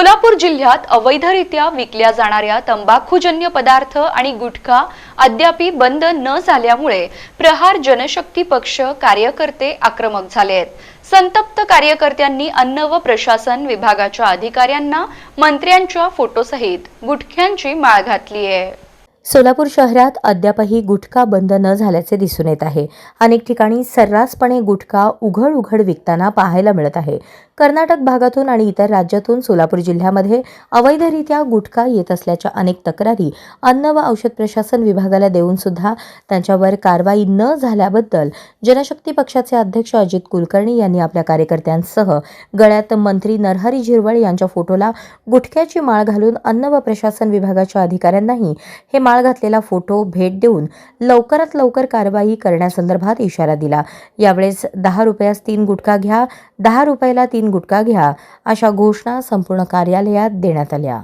सोलापूर जिल्ह्यात अवैधरित्या विकल्या जाणाऱ्या तंबाखूजन्य पदार्थ आणि गुटखा अद्यापी बंद न झाल्यामुळे प्रहार जनशक्ती पक्ष कार्यकर्ते आक्रमक झाले आहेत. संतप्त कार्यकर्त्यांनी अन्न व प्रशासन विभागाच्या अधिकाऱ्यांना मंत्र्यांच्या फोटोसहित गुटख्यांची माळ घातली आहे. सोलापूर शहरात अद्यापही गुटखा बंद न झाल्याचे दिसून येत आहे. अनेक ठिकाणी सर्रासपणे गुटखा उघड उघड विकताना पाहायला मिळत आहे. कर्नाटक भागातून आणि इतर राज्यातून सोलापूर जिल्ह्यामध्ये अवैधरित्या गुटखा येत असल्याच्या अनेक तक्रारी अन्न व औषध प्रशासन विभागाला देऊन सुद्धा त्यांच्यावर कारवाई न झाल्याबद्दल जनशक्ती पक्षाचे अध्यक्ष अजित कुलकर्णी यांनी आपल्या कार्यकर्त्यांसह गळ्यात मंत्री नरहरी झिरवळ यांच्या फोटोला गुटख्याची माळ घालून अन्न व प्रशासन विभागाच्या अधिकाऱ्यांनाही हे माळ घातलेला फोटो भेट देऊन लवकरात लवकर कारवाई करण्यासंदर्भात इशारा दिला. यावेळेस दहा रुपयास तीन गुटखा घ्या दहा रुपयाला तीन गुटखा घ्या अशा घोषणा संपूर्ण कार्यालयात देण्यात आल्या.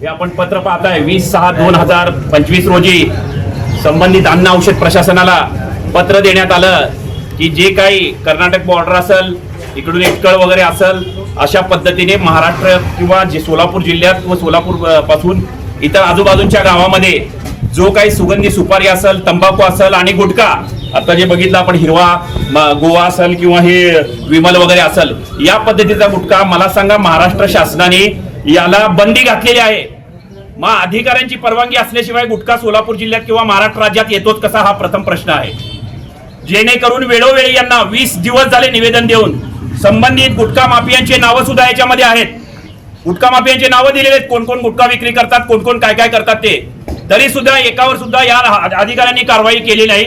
हे आपण पत्र पाहताय. वीस सहा दोन हजार पंचवीस रोजी संबंधित अन्न औषध प्रशासनाला पत्र देण्यात आलं की जे काही कर्नाटक बॉर्डर असेल इकडून इटकळ वगैरे असेल अशा पद्धतीने महाराष्ट्र किंवा जे सोलापूर जिल्ह्यात व सोलापूरपासून इतर आजूबाजूच्या गावामध्ये जो काही सुगंधी सुपारी असेल तंबाखू असेल आणि गुटखा आता जे बघितलं आपण हिरवा गोवा असेल किंवा हे विमल वगैरे असेल या पद्धतीचा गुटखा मला सांगा महाराष्ट्र शासनाने याला बंदी घातलेली आहे. मग अधिकाऱ्यांची परवानगी असल्याशिवाय गुटखा सोलापूर जिल्ह्यात किंवा महाराष्ट्र राज्यात येतोच कसा हा प्रथम प्रश्न आहे. जेणेकरून वेळोवेळी यांना वीस दिवस झाले निवेदन देऊन संबंधित गुटखा माफियांचे नावं सुद्धा याच्यामध्ये आहेत. गुटखा माफियांचे नावं दिलेले आहेत. कोण कोण गुटखा विक्री करतात कोण कोण काय काय करतात ते. तरी सुद्धा एकावर सुद्धा या अधिकाऱ्यांनी कारवाई केली नाही.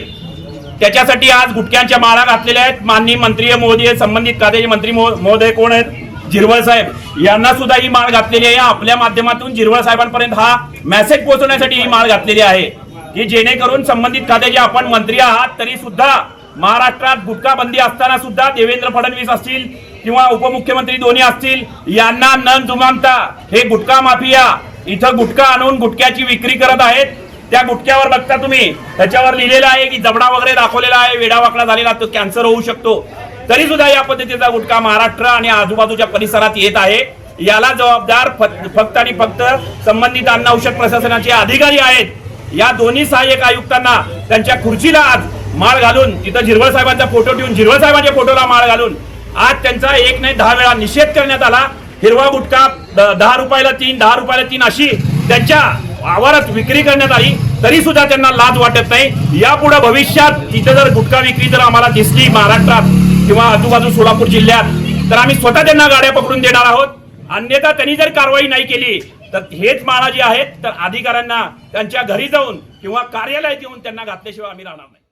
त्याच्यासाठी आज गुटख्यांच्या माळा घातलेल्या आहेत. माननीय मंत्री मोदी संबंधित खात्याचे मंत्री महोदय कोण आहेत? झिरवळ साहेब. यांना सुद्धा ही माळ घातलेली आहे. आपल्या माध्यमातून झिरवळ साहेबांपर्यंत हा मेसेज पोहोचवण्यासाठी ही माळ घातलेली आहे. की जेणेकरून संबंधित खात्याचे आपण मंत्री आहात तरी सुद्धा महाराष्ट्रात गुटखा बंदी असताना सुद्धा देवेंद्र फडणवीस असतील किंवा उपमुख्यमंत्री दोन्ही असतील यांना न जुमानता हे गुटखा माफिया इथं गुटखा आणून गुटख्याची विक्री करत आहेत. त्या गुटख्यावर बघता तुम्ही त्याच्यावर लिहिलेलं आहे की जबडा वगैरे दाखवलेला आहे वेडावाकडा झालेला तो कॅन्सर होऊ शकतो. तरी सुद्धा या पद्धतीचा गुटखा महाराष्ट्र आणि आजूबाजूच्या परिसरात येत आहे. याला जबाबदार फ- फक्त आणि फक्त संबंधित अन्न औषध प्रशासनाचे अधिकारी आहेत. या दोन्ही सहाय्यक आयुक्तांना त्यांच्या खुर्चीला आज माळ घालून तिथं झिरवळ साहेबांचा फोटो ठेवून झिरवळ साहेबांच्या फोटोला माळ घालून आज त्यांचा एक नाही दहा वेळा निषेध करण्यात आला. हिरवा गुटखा दहा रुपयाला तीन दहा रुपयाला तीन अशी त्यांच्या आवारात विक्री करण्यात आली. तरी सुद्धा त्यांना लाज वाटत नाही. यापुढे भविष्यात तिथे जर गुटखा विक्री जर आम्हाला दिसली महाराष्ट्रात किंवा आजूबाजू सोलापूर जिल्ह्यात तर आम्ही स्वतः त्यांना गाड्या पकडून देणार आहोत. अन्यथा त्यांनी जर कारवाई नाही केली तर हेच माळा जे आहेत तर अधिकाऱ्यांना त्यांच्या घरी जाऊन किंवा कार्यालयात येऊन त्यांना घातल्याशिवाय आम्ही राहणार नाही.